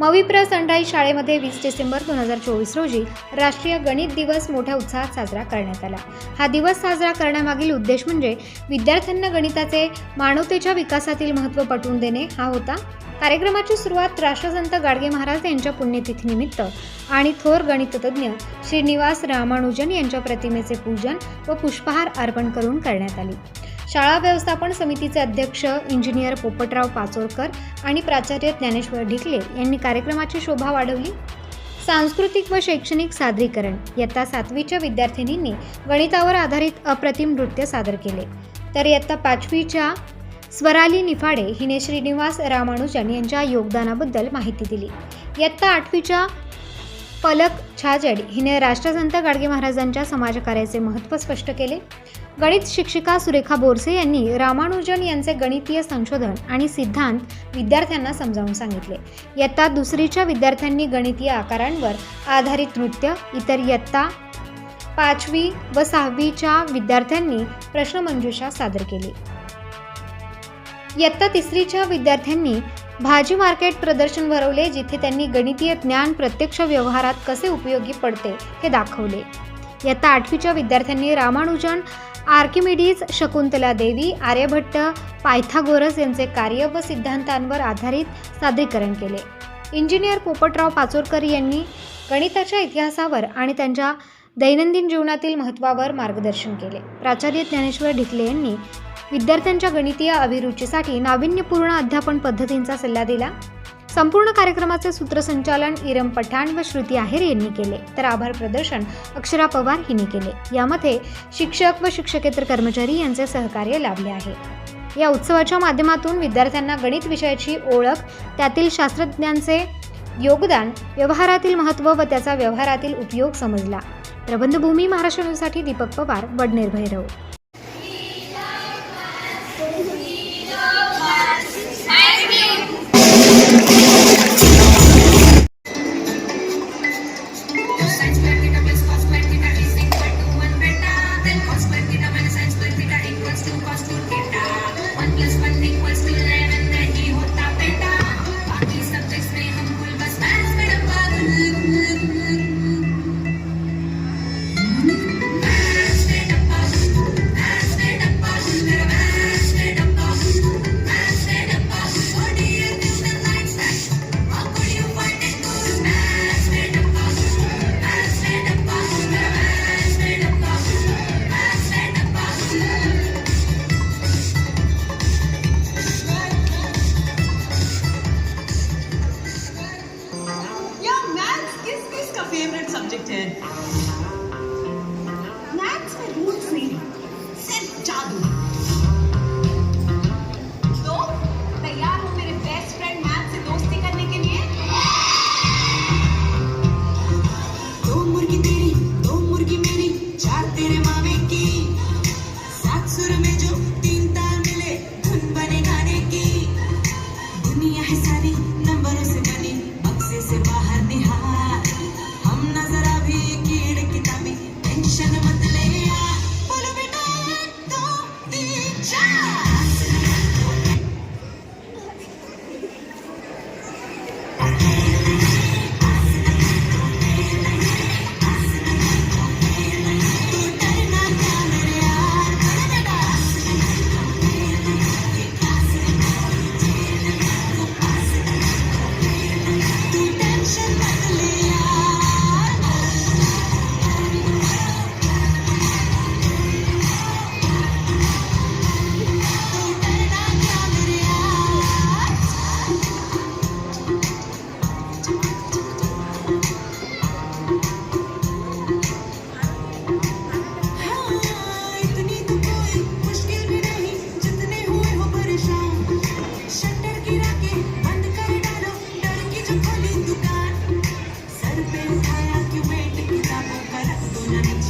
मविप्र sunrise शाळेमध्ये वीस डिसेंबर दोन हजार चोवीस रोजी राष्ट्रीय गणित दिवस मोठ्या उत्साहात साजरा करण्यात आला. हा दिवस साजरा करण्यामागील उद्देश म्हणजे विद्यार्थ्यांना गणिताचे मानवतेच्या विकासातील महत्त्व पटवून देणे हा होता. कार्यक्रमाची सुरुवात राष्ट्रसंत गाडगे महाराज यांच्या पुण्यतिथीनिमित्त आणि थोर गणिततज्ञ श्रीनिवास रामानुजन यांच्या प्रतिमेचे पूजन व पुष्पहार अर्पण करून करण्यात आली. शाळा व्यवस्थापन समितीचे अध्यक्ष इंजिनियर पोपटराव पाचोरकर आणि प्राचार्य ज्ञानेश्वर ढिकले यांनी कार्यक्रमाची शोभा वाढवली. सांस्कृतिक व शैक्षणिक सादरीकरण इयत्ता सातवीच्या विद्यार्थिनींनी गणितावर आधारित अप्रतिम नृत्य सादर केले. तर इयत्ता पाचवीच्या स्वराली निफाडे हिने श्रीनिवास रामानुजन यांच्या योगदानाबद्दल माहिती दिली. इयत्ता आठवीच्या पलक छाजड हिने राष्ट्रसंत गाडगे महाराजांच्या समाजकार्याचे महत्त्व स्पष्ट केले. गणित शिक्षिका सुरेखा बोरसे यांनी रामानुजन यांचे गणितीय संशोधन आणि सिद्धांत विद्यार्थ्यांना समजावून सांगितले. इयत्ता दुसरीच्या विद्यार्थ्यांनी गणितीय आकारांवर आधारित नृत्य इतर इयत्ता पाचवी व सहावीच्या विद्यार्थ्यांनी प्रश्नमंजुषा सादर केली. इयत्ता तिसरीच्या विद्यार्थ्यांनी भाजी मार्केट प्रदर्शन भरवले जिथे त्यांनी गणितीय ज्ञान प्रत्यक्ष व्यवहारात कसे उपयोगी पडते हे दाखवले. इयत्ता आठवीच्या विद्यार्थ्यांनी रामानुजन आर्किमिडीज शकुंतला देवी आर्यभट्ट पायथागोरस यांचे कार्य व सिद्धांतांवर आधारित सादरीकरण केले. इंजिनियर पोपटराव पाचोरकर यांनी गणिताच्या इतिहासावर आणि त्यांच्या दैनंदिन जीवनातील महत्त्वावर मार्गदर्शन केले. प्राचार्य ज्ञानेश्वर ढिकले यांनी विद्यार्थ्यांच्या गणितीय अभिरुचीसाठी नाविन्यपूर्ण अध्यापन पद्धतींचा सल्ला दिला. संपूर्ण कार्यक्रमाचे सूत्रसंचालन इरम पठाण व श्रुती आहेर यांनी केले. तर आभार प्रदर्शन अक्षरा पवार हिने केले. यामध्ये शिक्षक व शिक्षकेतर कर्मचारी यांचे सहकार्य लाभले आहे. या उत्सवाच्या माध्यमातून विद्यार्थ्यांना गणित विषयाची ओळख त्यातील शास्त्रज्ञांचे योगदान व्यवहारातील महत्त्व व त्याचा व्यवहारातील उपयोग समजला. प्रबंधभूमी महाराष्ट्र न्यूजसाठी Deepak Pawar Wadner Bhairav.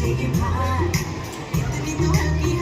take it If Let me know help you.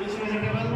which vegetable